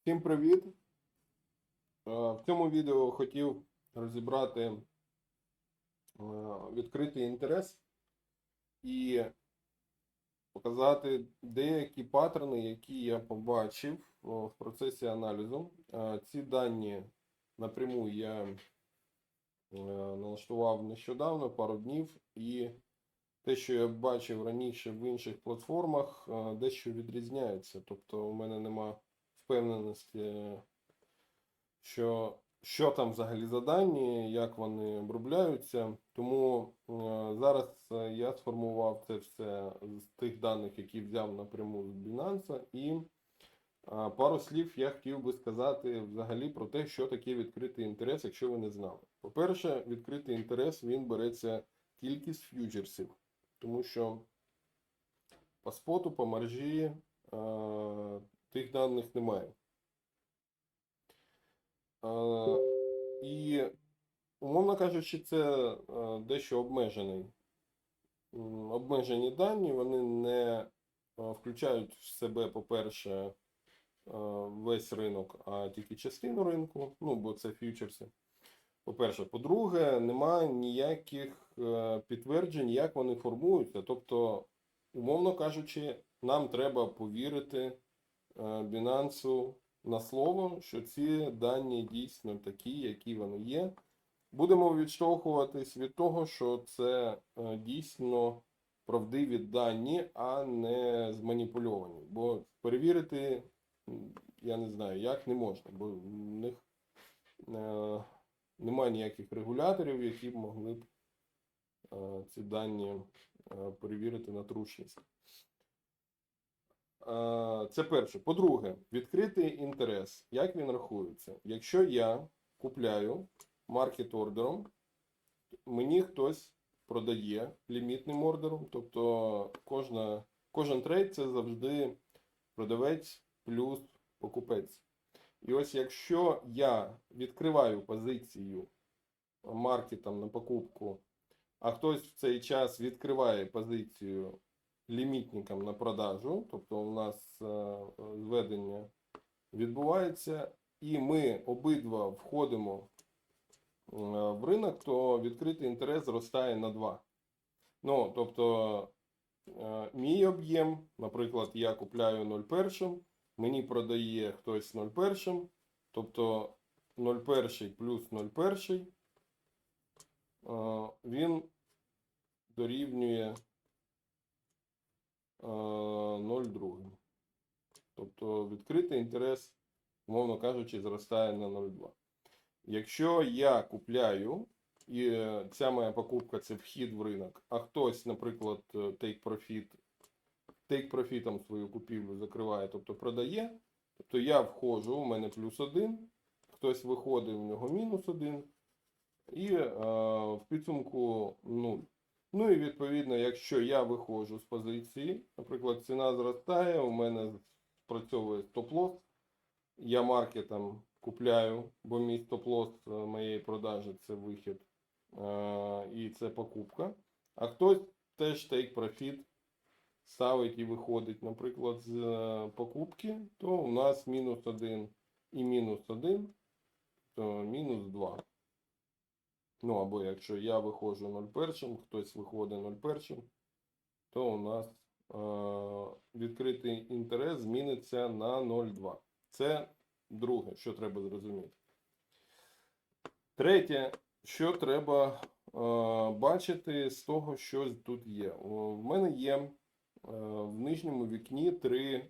Всім привіт! Е, В цьому відео хотів розібрати е, відкритий інтерес і показати деякі паттерни, які я побачив е, в процесі аналізу. Ці дані напряму я налаштував нещодавно, пару днів, і те, що я бачив раніше в інших платформах, дещо відрізняється. Тобто у мене нема впевненості, що, що там взагалі за дані, як вони обробляються. Тому е, зараз е, я сформував це все з тих даних, які взяв напряму з Binance. І е, пару слів я хотів би сказати взагалі про те, що таке відкритий інтерес, якщо ви не знали. По-перше, відкритий інтерес він береться тільки з ф'ючерсів, тому що по споту, по маржі. Тих даних немає. Е, І, умовно кажучи, це е, дещо обмежений. Обмежені дані, вони не е, включають в себе, по-перше, е, весь ринок, а тільки частину ринку, ну, бо це фьючерси. По-перше, по-друге, немає ніяких підтверджень, як вони формуються. Тобто, умовно кажучи, нам треба повірити Binance на слово, що ці дані дійсно такі, які вони є. Будемо відштовхуватись від того, що це е, дійсно правдиві дані, а не зманіпульовані. Бо перевірити, я не знаю, як не можна, бо в них е, немає ніяких регуляторів, які б могли б е, ці дані е, перевірити на трушність. Е, Це перше. По-друге, відкритий інтерес. Як він рахується? Якщо я купляю маркет ордером, мені хтось продає лімітним ордером, тобто кожна, кожен трейд це завжди продавець плюс покупець. І ось якщо я відкриваю позицію маркетом на покупку, а хтось в цей час відкриває позицію лімітникам на продажу, тобто у нас е, зведення відбувається, і ми обидва входимо е, в ринок, то відкритий інтерес зростає на 2. Ну, тобто, е, мій об'єм, наприклад, я купляю 0,1, мені продає хтось 0,1, тобто 0,1 плюс 0,1, е, він дорівнює 0,2. Тобто відкритий інтерес, умовно кажучи, зростає на 0,2. Якщо я купляю, і е, ця моя покупка це вхід в ринок, а хтось, наприклад, е, take profit, take profit свою купівлю закриває, тобто продає, тобто я входжу, у мене плюс 1, хтось виходить, у нього мінус 1, і е, в підсумку 0. Ну і відповідно, якщо я виходжу з позиції, наприклад, ціна зростає, у мене спрацьовує стоп-лосс, я маркетом купляю, бо мій стоп-лосс е, моєї продажі це вихід е, і це покупка. А хтось теж take profit ставить і виходить, наприклад, з е, покупки, то у нас мінус 1 і мінус 1, то мінус 2. Ну, або якщо я виходжу 0,1, хтось виходить 0,1, то у нас е, відкритий інтерес зміниться на 0,2. Це друге, що треба зрозуміти. Третє, що треба е, бачити з того, що тут є. В мене є е, в нижньому вікні три е,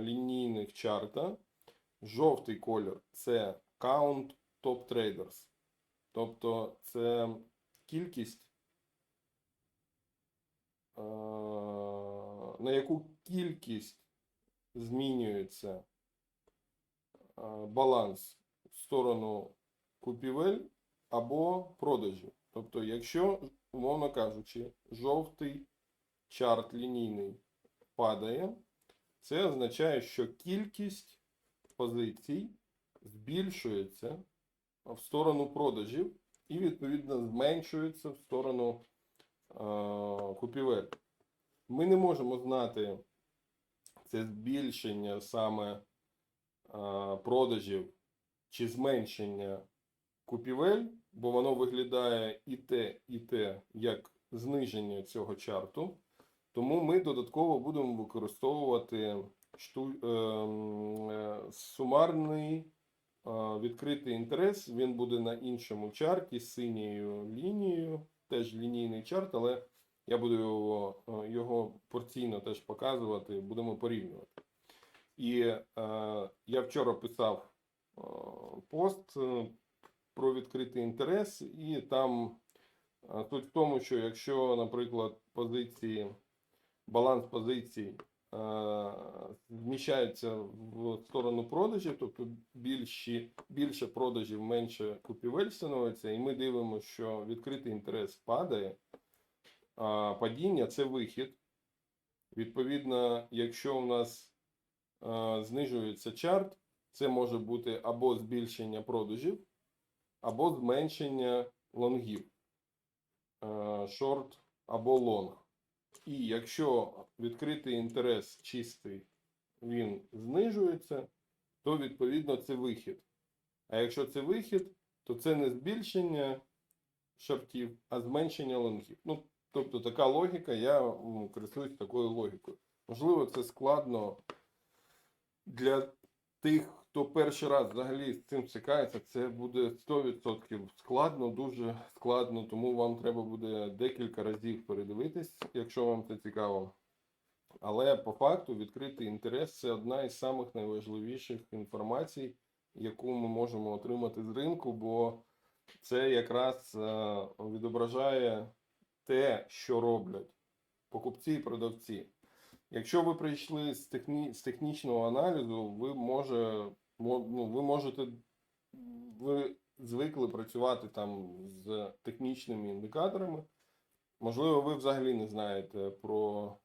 лінійних чарта. Жовтий колір це Count Top Traders. Тобто це кількість, е, на яку кількість змінюється е, баланс в сторону купівель або продажів. Тобто, якщо, умовно кажучи, жовтий чарт лінійний падає, це означає, що кількість позицій збільшується в сторону продажів і, відповідно, зменшується в сторону е, купівель. Ми не можемо знати це збільшення саме продажів чи зменшення купівель, бо воно виглядає і те, і те, як зниження цього чарту. Тому ми додатково будемо використовувати шту... е, е, сумарний е, відкритий інтерес. Він буде на іншому чарті з синьою лінією, теж лінійний чарт, але я буду його, е, його порційно теж показувати, будемо порівнювати. І е, я вчора писав е, пост е, про відкритий інтерес, і там е, суть в тому, що якщо, наприклад, позиції, баланс позицій е, зміщається в сторону продажів, тобто більші, більше продажів, менше купівель становиться, і ми дивимося, що відкритий інтерес падає, а падіння це вихід. Відповідно, якщо у нас е, знижується чарт, це може бути або збільшення продажів, або зменшення лонгів, е, шорт або лонг. І якщо відкритий інтерес чистий, він знижується, то відповідно це вихід. А якщо це вихід, то це не збільшення шортів, а зменшення лонгів. Ну, тобто така логіка, я користуюсь такою логікою. Можливо, це складно для тих, хто перший раз взагалі з цим стикається, це буде 100% складно, дуже складно, тому вам треба буде декілька разів передивитись, якщо вам це цікаво. Але по факту відкритий інтерес це одна із самих найважливіших інформацій, яку ми можемо отримати з ринку, бо це якраз е, відображає те, що роблять покупці і продавці. Якщо ви прийшли з, техні... з технічного аналізу, ви, може, мо- ну, ви можете, ви звикли працювати там з технічними індикаторами. Можливо, ви взагалі не знаєте про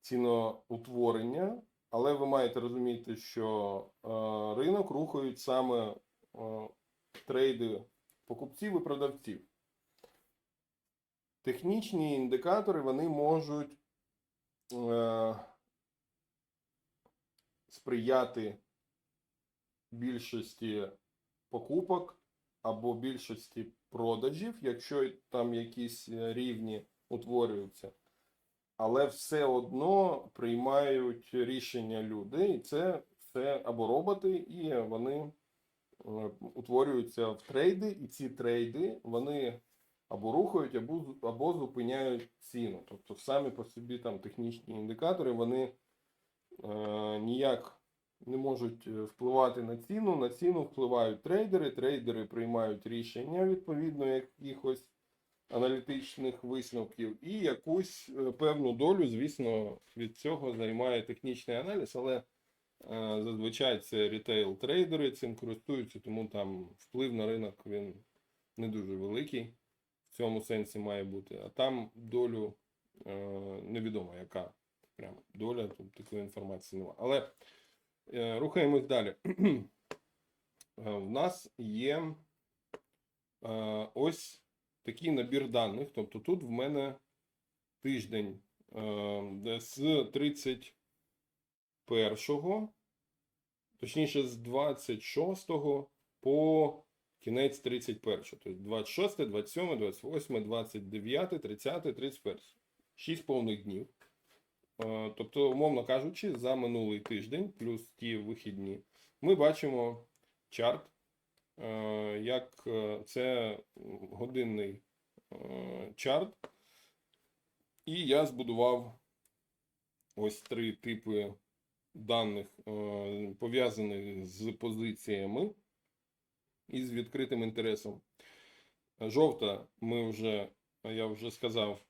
ціноутворення, але ви маєте розуміти, що е, ринок рухають саме е, трейди покупців і продавців. Технічні індикатори вони можуть е, сприяти більшості покупок або більшості продажів, якщо там якісь е, рівні утворюються. Але все одно приймають рішення люди, і це все або роботи, і вони е, утворюються в трейди, і ці трейди вони або рухають, або, або зупиняють ціну. Тобто самі по собі там технічні індикатори вони е, ніяк не можуть е, впливати на ціну. На ціну впливають трейдери, трейдери приймають рішення відповідно якихось аналітичних висновків, і якусь е, певну долю, звісно, від цього займає технічний аналіз, але е, зазвичай це рітейл трейдери цим користуються, тому там вплив на ринок він не дуже великий. В цьому сенсі має бути. А там долю невідомо, яка прям доля, тут такої інформації немає. Але рухаємось далі. Е, В нас є е, ось такий набір даних. Тобто тут в мене тиждень е, з 31, точніше з 26 по кінець 31. Тобто 26, 27, 28, 29, 30, 31. 6 повних днів. Е, Тобто, умовно кажучи, за минулий тиждень плюс ті вихідні, ми бачимо чарт, е, як е, це годинний чарт. І я збудував ось три типи даних, пов'язаних з позиціями і з відкритим інтересом. Жовта, ми вже, я вже сказав,